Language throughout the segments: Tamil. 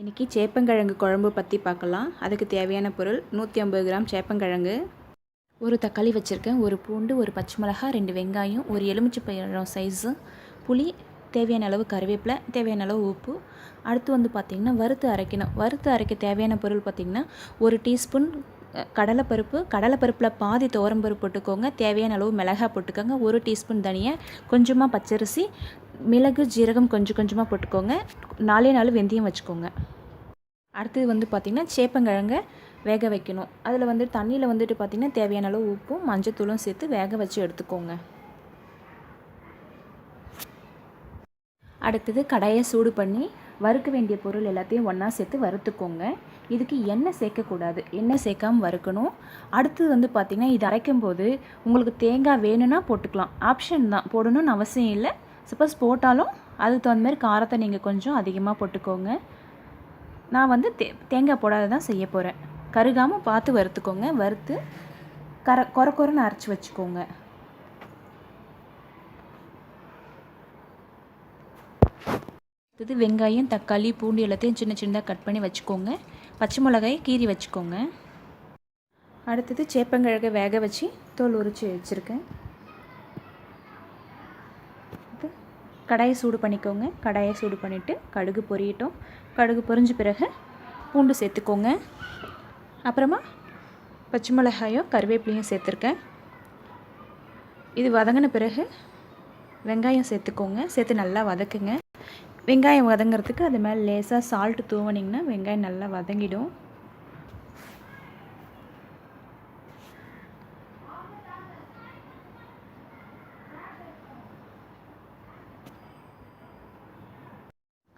இன்றைக்கி சேப்பங்கிழங்கு குழம்பு பற்றி பார்க்கலாம். அதுக்கு தேவையான பொருள் நூற்றி ஐம்பது கிராம் சேப்பங்கிழங்கு. ஒரு தக்காளி வச்சுருக்கேன். ஒரு பூண்டு ஒரு பச்சை மிளகா ரெண்டு வெங்காயம் ஒரு எலுமிச்சை பழம் சைஸு புளி தேவையான அளவு கருவேப்பிலை தேவையான அளவு உப்பு. அடுத்து வந்து பார்த்திங்கன்னா வறுத்து அரைக்கணும். வறுத்து அரைக்க தேவையான பொருள் பார்த்திங்கன்னா ஒரு டீஸ்பூன் கடலைப்பருப்பு. கடலைப்பருப்பில் பாதி துவரம்பருப்பு போட்டுக்கோங்க. தேவையான அளவு மிளகாய் போட்டுக்கோங்க. ஒரு டீஸ்பூன் தனியாக கொஞ்சமாக பச்சரிசி மிளகு ஜீரகம் கொஞ்சம் கொஞ்சமாக போட்டுக்கோங்க. நாலே நாலு வெந்தயம் வச்சுக்கோங்க. அடுத்தது வந்து பார்த்திங்கன்னா சேப்பங்கிழங்க வேக வைக்கணும். அதில் வந்து தண்ணியில் வந்துட்டு பார்த்திங்கன்னா தேவையான அளவு உப்பும் மஞ்சத்தூளும் சேர்த்து வேக வச்சு எடுத்துக்கோங்க. அடுத்தது கடாயை சூடு பண்ணி வறுக்க வேண்டிய பொருள் எல்லாத்தையும் ஒன்றா சேர்த்து வறுத்துக்கோங்க. இதுக்கு எண்ணெய் சேர்க்கக்கூடாது. எண்ணெய் சேர்க்காம வறுக்கணும். அடுத்தது வந்து பார்த்திங்கன்னா இது அரைக்கும் போது உங்களுக்கு தேங்காய் வேணும்னா போட்டுக்கலாம். ஆப்ஷன் தான். போடணும்னு அவசியம் இல்லை. சப்போஸ் போட்டாலும் அதுக்கு தகுந்த மாதிரி காரத்தை நீங்கள் கொஞ்சம் அதிகமாக போட்டுக்கோங்க. நான் வந்து தே தேங்காய் போடாத தான் செய்ய போகிறேன் கருகாமல் பார்த்து வறுத்துக்கோங்க. வறுத்து கர கொர கொரன்னு அரைச்சி வச்சுக்கோங்க. அடுத்தது வெங்காயம் தக்காளி பூண்டு எல்லாத்தையும் சின்ன சின்னதாக கட் பண்ணி வச்சுக்கோங்க. பச்சை மிளகாய் கீறி வச்சுக்கோங்க. அடுத்தது சேப்பங்கிழங்கை வேக வச்சு தோல் உரித்து வச்சுருக்கேன் அடுத்து கடாயை சூடு பண்ணிக்கோங்க. கடாயை சூடு பண்ணிவிட்டு கடுகு பொரியட்டும். கடுகு பொரிஞ்ச பிறகு பூண்டு சேர்த்துக்கோங்க. அப்புறமா பச்சை மிளகாயும் கருவேப்பிலையும் சேர்த்துருக்கேன். இது வதங்கின பிறகு வெங்காயம் சேர்த்துக்கோங்க. சேர்த்து நல்லா வதக்குங்க. வெங்காயம் வதங்கிறதுக்கு அது மேலே லேசாக சால்ட்டு தூவனிங்கன்னா வெங்காயம் நல்லா வதங்கிடும்.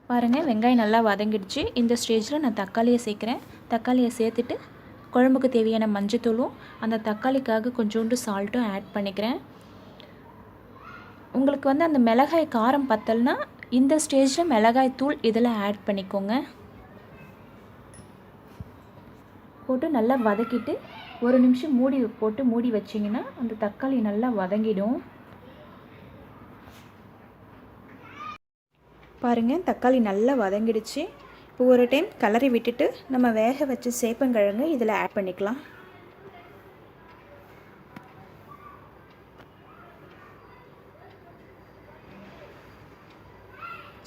பாருங்கள் வெங்காயம் நல்லா வதங்கிடுச்சு. இந்த ஸ்டேஜில் நான் தக்காளியை சேர்க்குறேன். தக்காளியை சேர்த்துட்டு குழம்புக்கு தேவையான மஞ்சத்தூளும் அந்த தக்காளிக்காக கொஞ்சோண்டு சால்ட்டும் ஆட் பண்ணிக்கிறேன். உங்களுக்கு வந்து அந்த மிளகாய் காரம் பத்தலைனா இந்த ஸ்டேஜில் மிளகாய் தூள் இதில் ஆட் பண்ணிக்கோங்க. போட்டு நல்லா வதக்கிட்டு ஒரு நிமிஷம் மூடி போட்டு மூடி வச்சிங்கன்னா அந்த தக்காளி நல்லா வதங்கிடும். பாருங்கள் தக்காளி நல்லா வதங்கிடுச்சு. இப்போ ஒரு டைம் கலரி விட்டுட்டு நம்ம வேக வச்ச சேப்பங்கிழங்கு இதில் ஆட் பண்ணிக்கலாம்.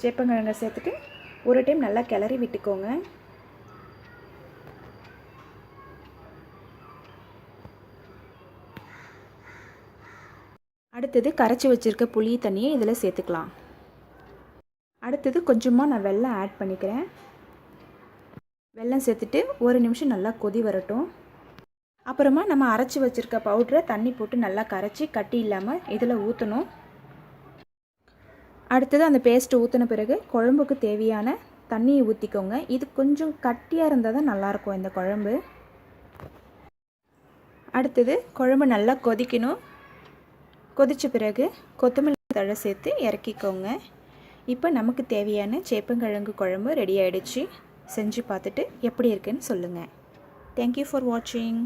சேப்பங்கிழங்கை சேர்த்துட்டு ஒரு டைம் நல்லா கிளறி விட்டுக்கோங்க. அடுத்தது கரைச்சி வச்சுருக்க புளி தண்ணியை இதில் சேர்த்துக்கலாம். அடுத்தது கொஞ்சமாக நான் வெள்ளம் ஆட் பண்ணிக்கிறேன். வெல்லம் சேர்த்துட்டு ஒரு நிமிஷம் நல்லா கொதி வரட்டும். அப்புறமா நம்ம அரைச்சி வச்சுருக்க பவுட்ரை தண்ணி போட்டு நல்லா கரைச்சி கட்டி இல்லாமல் இதில் ஊற்றணும் அடுத்தது அந்த பேஸ்ட்டு ஊற்றின பிறகு குழம்புக்கு தேவையான தண்ணியை ஊற்றிக்கோங்க இது கொஞ்சம் கட்டியாக இருந்தால் தான் நல்லாயிருக்கும் இந்த குழம்பு. அடுத்தது குழம்பு நல்லா கொதிக்கணும். கொதித்த பிறகு கொத்தமல்லி தழை சேர்த்து இறக்கிக்கோங்க. இப்போ நமக்கு தேவையான சேப்பங்கிழங்கு குழம்பு ரெடி ஆகிடுச்சு செஞ்சு பார்த்துட்டு எப்படி இருக்குன்னு சொல்லுங்கள் தேங்க்யூ ஃபார் வாட்சிங்